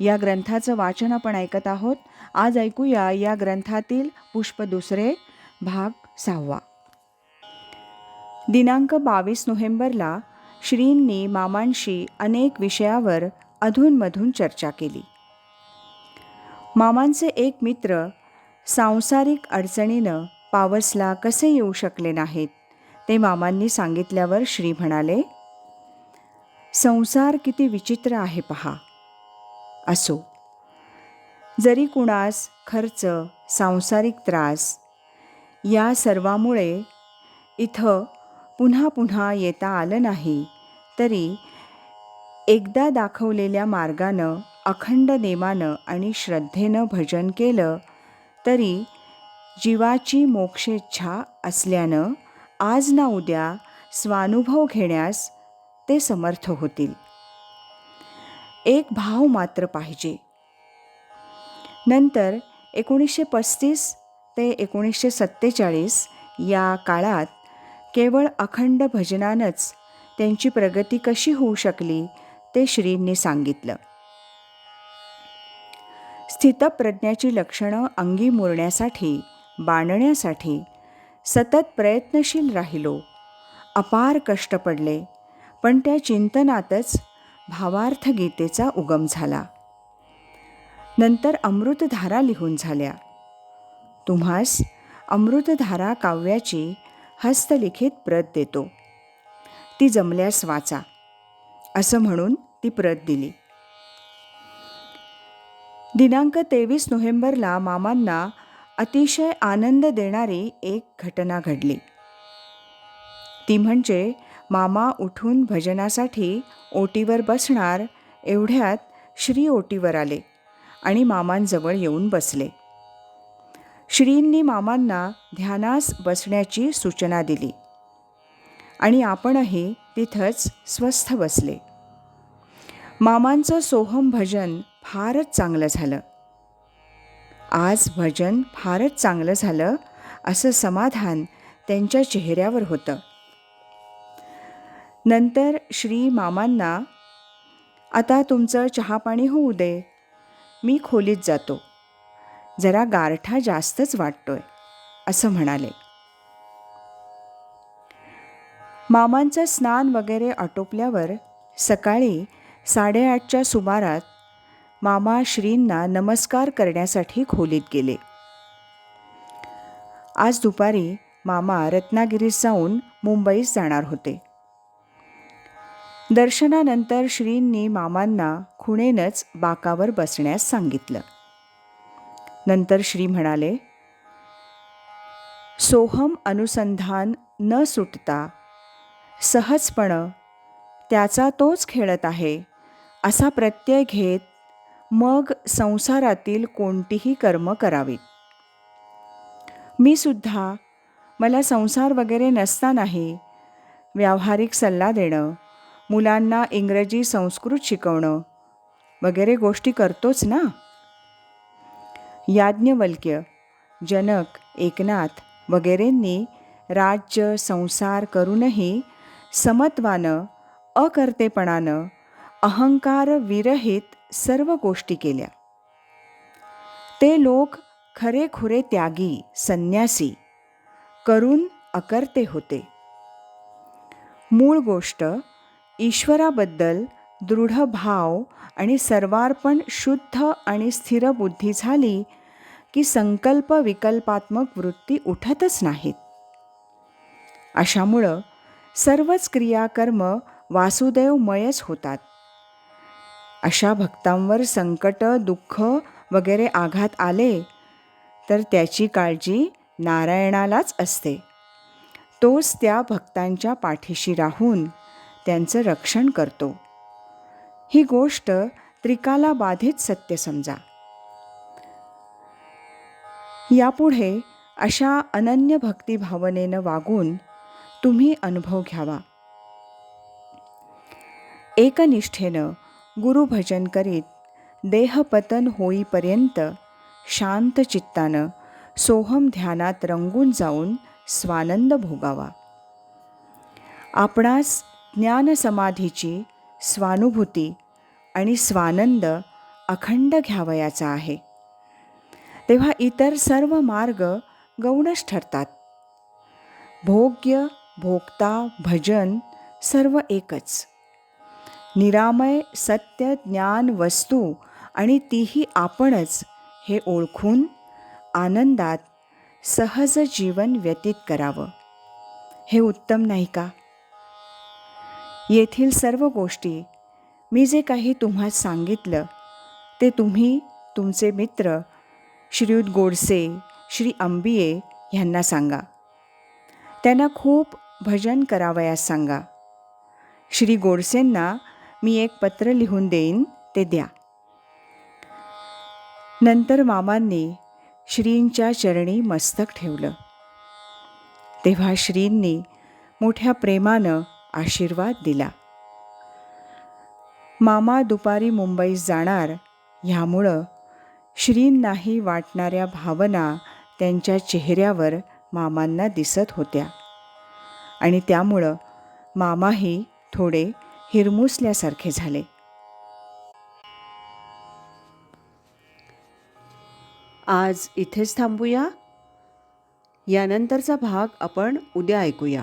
या ग्रंथाचं वाचन आपण ऐकत आहोत. आज ऐकूया या ग्रंथातील पुष्प दुसरे भाग सहावा. दिनांक बावीस नोव्हेंबरला श्रींनी मामांशी अनेक विषयावर अधूनमधून चर्चा केली. मामांचे एक मित्र सांसारिक अडचणीनं पावसला कसे येऊ शकले नाहीत ते मामांनी सांगितल्यावर श्री म्हणाले संसार किती विचित्र आहे पहा. असो. जरी कुणास खर्च सांसारिक त्रास या सर्वामुळे इथं पुन्हा पुन्हा येता आलं नाही तरी एकदा दाखवलेल्या मार्गानं अखंड नेमानं आणि श्रद्धेनं भजन केलं तरी जीवाची मोक्षेच्छा असल्यानं आज ना उद्या स्वानुभव घेण्यास ते समर्थ होतील. एक भाव मात्र पाहिजे. नंतर एकोणीसशे पस्तीस ते एकोणीसशे सत्तेचाळीस या काळात केवळ अखंड भजनानंच त्यांची प्रगती कशी होऊ शकली ते श्रींनी सांगितलं. स्थितप्रज्ञाची लक्षणं अंगी मुरण्यासाठी बांधण्यासाठी सतत प्रयत्नशील राहिलो. अपार कष्ट पडले पण त्या चिंतनातच भावार्थ गीतेचा उगम झाला. नंतर अमृतधारा लिहून झाल्या. तुम्हास अमृतधारा काव्याची हस्तलिखित प्रत देतो. ती जमल्यास वाचा. असं म्हणून ती प्रत दिली. दिनांक तेवीस नोव्हेंबरला मामांना अतिशय आनंद देणारी एक घटना घडली. ती म्हणजे मामा उठून भजनासाठी ओटीवर बसणार एवढ्यात श्री ओटीवर आले आणि मामांजवळ येऊन बसले. श्रींनी मामांना ध्यानास बसण्याची सूचना दिली. आणि आपणही तिथंच स्वस्थ बसले. मामांचं सोहम भजन फारच चांगलं झालं. आज भजन फारच चांगलं झालं असं समाधान त्यांच्या चेहऱ्यावर होतं. नंतर श्री मामांना आता तुमचं चहापाणी होऊ दे. मी खोलीत जातो. जरा गारठा जास्तच वाटतोय असं म्हणाले. मामांचं स्नान वगैरे आटोपल्यावर सकाळी साडेआठच्या सुमारात मामा श्रींना नमस्कार करण्यासाठी खोलीत गेले. आज दुपारी मामा रत्नागिरीत जाऊन मुंबईस जाणार होते. दर्शनानंतर श्रींनी मामांना खुणेनच बाकावर बसण्यास सांगितलं. नंतर श्री म्हणाले सोहम अनुसंधान न सुटता सहजपणं त्याचा तोच खेळत आहे असा प्रत्यय घेत मग संसारातील कोणतीही कर्म करावीत मी सुद्धा मला संसार वगैरे नसतानाही व्यावहारिक सल्ला देणं मुलांना इंग्रजी संस्कृत शिकवणं. वगैरे गोष्टी करतोच ना? याज्ञवल्क्य जनक एकनाथ वगैरेंनी राज्य संसार करूनही समत्वानं अकर्तेपणानं अहंकार विरहित सर्व गोष्टी केल्या. ते लोक खरेखुरे त्यागी संन्यासी करून अकर्ते होते. मूळ गोष्ट ईश्वराबद्दल दृढ भाव आणि सर्वार्पण शुद्ध आणि स्थिर बुद्धी झाली की संकल्प विकल्पात्मक वृत्ती उठतच नाहीत. अशामुळं सर्वच क्रियाकर्म वासुदेवमयच होतात. अशा भक्तांवर संकट दुःख वगैरे आघात आले तर त्याची काळजी नारायणालाच असते. तोच त्या भक्तांच्या पाठीशी राहून त्यांचं रक्षण करतो. ही गोष्ट त्रिकाला बाधित सत्य समजा. यापुढे अशा अनन्य भक्तिभावनेनं वागून तुम्ही अनुभव घ्यावा. एकनिष्ठेनं गुरुभजन करीत देहपतन होईपर्यंत शांत चित्तानं सोहम ध्यानात रंगून जाऊन स्वानंद भोगावा. आपणास ज्ञानसमाधीची स्वानुभूती आणि स्वानंद अखंड घ्यावयाचा आहे. तेव्हा इतर सर्व मार्ग गौणच ठरतात. भोग्य भोक्ता भजन सर्व एकच. निरामय सत्य ज्ञान वस्तू आणि तीही आपणच हे ओळखून आनंदात सहज जीवन व्यतीत करावं. हे उत्तम नाही का? येथील सर्व गोष्टी मी जे काही तुम्हाला सांगितलं ते तुम्ही तुमचे मित्र श्रीयुत गोडसे श्री अंबिये ह्यांना सांगा. त्यांना खूप भजन करावयास सांगा. श्री गोडसेंना मी एक पत्र लिहून देईन ते द्या. नंतर मामांनी श्रींच्या चरणी मस्तक ठेवलं. तेव्हा श्रींनी मोठ्या प्रेमानं आशीर्वाद दिला. मामा दुपारी मुंबईत जाणार ह्यामुळं श्रींनाही वाटणाऱ्या भावना त्यांच्या चेहऱ्यावर मामांना दिसत होत्या. आणि त्यामुळं मामाही थोडे हिरमुसल्यासारखे झाले. आज इथेच थांबूया. यानंतरचा भाग आपण उद्या ऐकूया.